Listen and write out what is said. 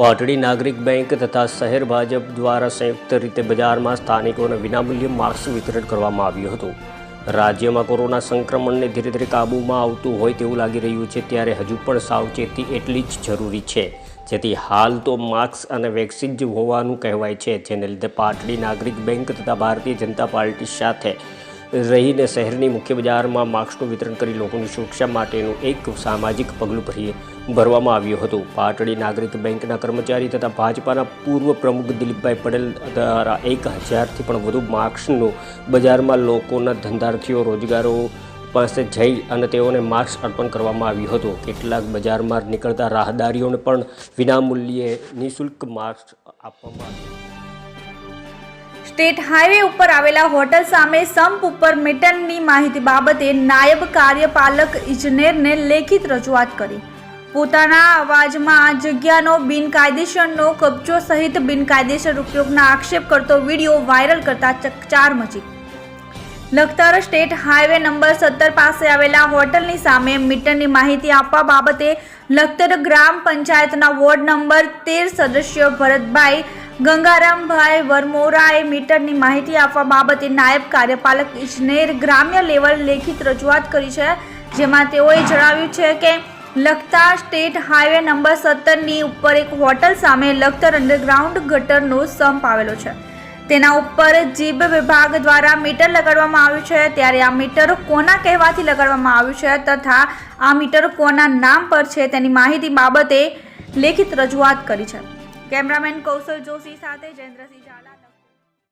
પાટડી નાગરિક બેંક તથા શહેર ભાજપ દ્વારા સંયુક્ત રીતે બજારમાં સ્થાનિકોને વિનામૂલ્યે માસ્ક વિતરણ કરવામાં આવ્યું હતું. રાજ્યમાં કોરોના સંક્રમણને ધીરે ધીરે કાબૂમાં આવતું હોય તેવું લાગી રહ્યું છે, ત્યારે હજુ પણ સાવચેતી એટલી જ જરૂરી છે. જેથી હાલ તો માસ્ક અને વેક્સિન જ હોવાનું કહેવાય છે, જેને લીધે પાટડી નાગરિક બેંક તથા ભારતીય જનતા પાર્ટી સાથે રહીને શહેરની મુખ્ય બજારમાં માસ્કનું વિતરણ કરી લોકોની સુરક્ષા માટેનું એક સામાજિક પગલું ભરી ભરવામાં આવ્યું હતું. પાટડી નાગરિક બેંકના કર્મચારી તથા ભાજપાના પૂર્વ પ્રમુખ દિલીપભાઈ પટેલ દ્વારા એક હજારથી પણ વધુ માસ્કનું બજારમાં લોકોના ધંધાર્થીઓ, રોજગારો પાસે જઈ અને તેઓને માસ્ક અર્પણ કરવામાં આવ્યું હતું. કેટલાક બજારમાં નીકળતા રાહદારીઓને પણ વિનામૂલ્યે નિઃશુલ્ક માસ્ક આપવામાં આવ્યું. સ્ટેટ હાઈવે ઉપર આવેલા હોટલ સામે સંપ ઉપર મીટરની માહિતી બાબતે નાયબ કાર્યપાલક ઇજનેરને લેખિત રજૂઆત કરી. પોતાના અવાજમાં આ જગ્યાનો બિનકાયદેસરનો કબજો સહિત બિનકાયદેસર ઉપયોગના આક્ષેપ કરતો વીડિયો વાયરલ કરતા ચકચાર મચી. લખતર સ્ટેટ હાઈવે નંબર સત્તર પાસે આવેલા હોટલની સામે મીટરની માહિતી આપવા બાબતે લખતર ગ્રામ પંચાયતના વોર્ડ નંબર તેર સદસ્ય ભરતભાઈ ગંગારામભાઈ વરમોરાએ મીટરની માહિતી આપવા બાબતે નાયબ કાર્યપાલક ઇજનેર ગ્રામ્ય લેવલ લેખિત રજૂઆત કરી છે, જેમાં તેઓએ જણાવ્યું છે કે લખતા સ્ટેટ હાઈવે નંબર સત્તરની ઉપર એક હોટલ સામે લખતર અંડરગ્રાઉન્ડ ગટરનો સંપ આવેલો છે. તેના ઉપર જીબ વિભાગ દ્વારા મીટર લગાડવામાં આવ્યું છે, ત્યારે આ મીટર કોના કહેવાથી લગાડવામાં આવ્યું છે તથા આ મીટર કોના નામ પર છે તેની માહિતી બાબતે લેખિત રજૂઆત કરી છે. કેમેરામેન કૌશલ જોશી સાથે જયેન્દ્રસિંહ ઝાલા